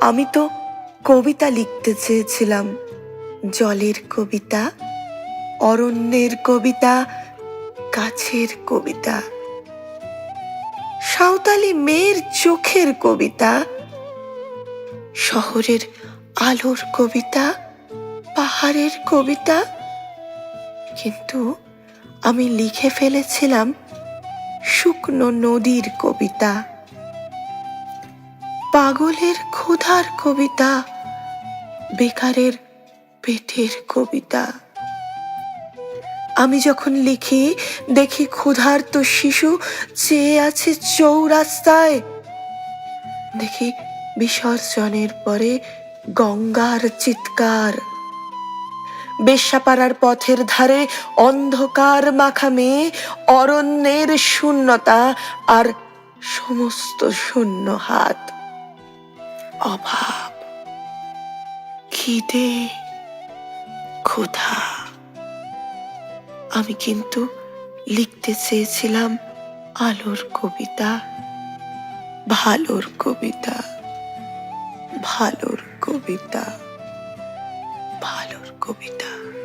আমি তো কবিতা লিখতে চেয়েছিলাম। জলের কবিতা, অরণ্যের কবিতা, গাছের কবিতা, সাঁওতালি মেয়ের চোখের কবিতা, শহরের আলোর কবিতা, পাহাড়ের কবিতা। কিন্তু আমি লিখে ফেলেছিলাম শুকনো নদীর কবিতা। পাগলের ক্ষুধার কবিতা, বেকারের পেটের কবিতা। আমি যখন লিখি, দেখি ক্ষুধার্ত শিশু চেয়ে আছে চৌরাস্তায়। দেখি বিসর্জনের পরে গঙ্গার চিৎকার। বেশ্যাপাড়ার পথের ধারে অন্ধকার মাখা মেয়ে অরণ্যের শূন্যতা আর সমস্ত শূন্য হাত। অভাব, খিদে, ক্ষুধা। আমি কিন্তু লিখতে চেয়েছিলাম আলোর কবিতা, ভালোর কবিতা ভালোর কবিতা ভালোর কবিতা।